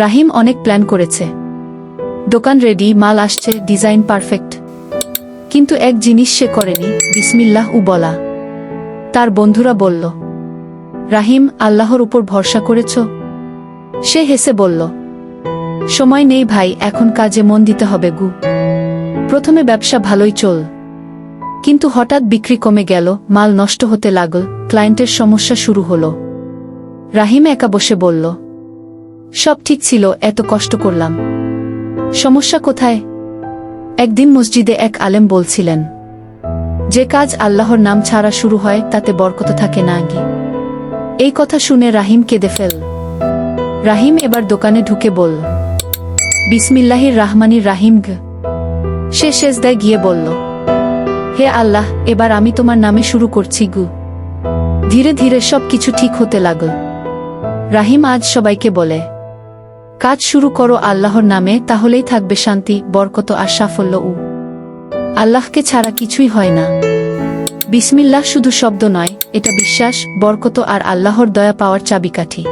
রাহিম অনেক প্ল্যান করেছে। দোকান রেডি মাল আসছে ডিজাইন পারফেক্ট কিন্তু এক জিনিস সে করেনি, বিসমিল্লাহ উ বলা। তার বন্ধুরা বলল, রাহিম, আল্লাহর উপর ভরসা করেছ? সে হেসে বলল, সময় নেই ভাই, এখন কাজে মন দিতে হবে গু। প্রথমে ব্যবসা ভালোই চল। কিন্তু হঠাৎ বিক্রি কমে গেল, মাল নষ্ট হতে লাগল ক্লায়েন্টের সমস্যা শুরু হলো। রাহিম একা বসে বলল সব ঠিক ছিল, এত কষ্ট করলাম। সমস্যা কোথায়? একদিন মসজিদে এক আলেম বলছিলেন, যে কাজ আল্লাহর নাম ছাড়া শুরু হয়, তাতে বরকত থাকে না আগে। এই কথা শুনে রাহিম কেঁদে ফেল। রাহিম এবার দোকানে ঢুকে বলল, বিসমিল্লাহির রাহমানির রাহিম গ। সে শেষদায় গিয়ে বলল, হে আল্লাহ, এবার আমি তোমার নামে শুরু করছি গু। ধীরে ধীরে সব কিছু ঠিক হতে লাগল। রাহিম আজ সবাইকে বলে কাজ শুরু করো আল্লাহর নামে, তাহলেই থাকবে শান্তি, বরকত আর সাফল্য উ। আল্লাহকে ছাড়া কিছুই হয় না। বিসমিল্লাহ শুধু শব্দ নয়, এটা বিশ্বাস, বরকত আর আল্লাহর দয়া পাওয়ার চাবিকাঠি।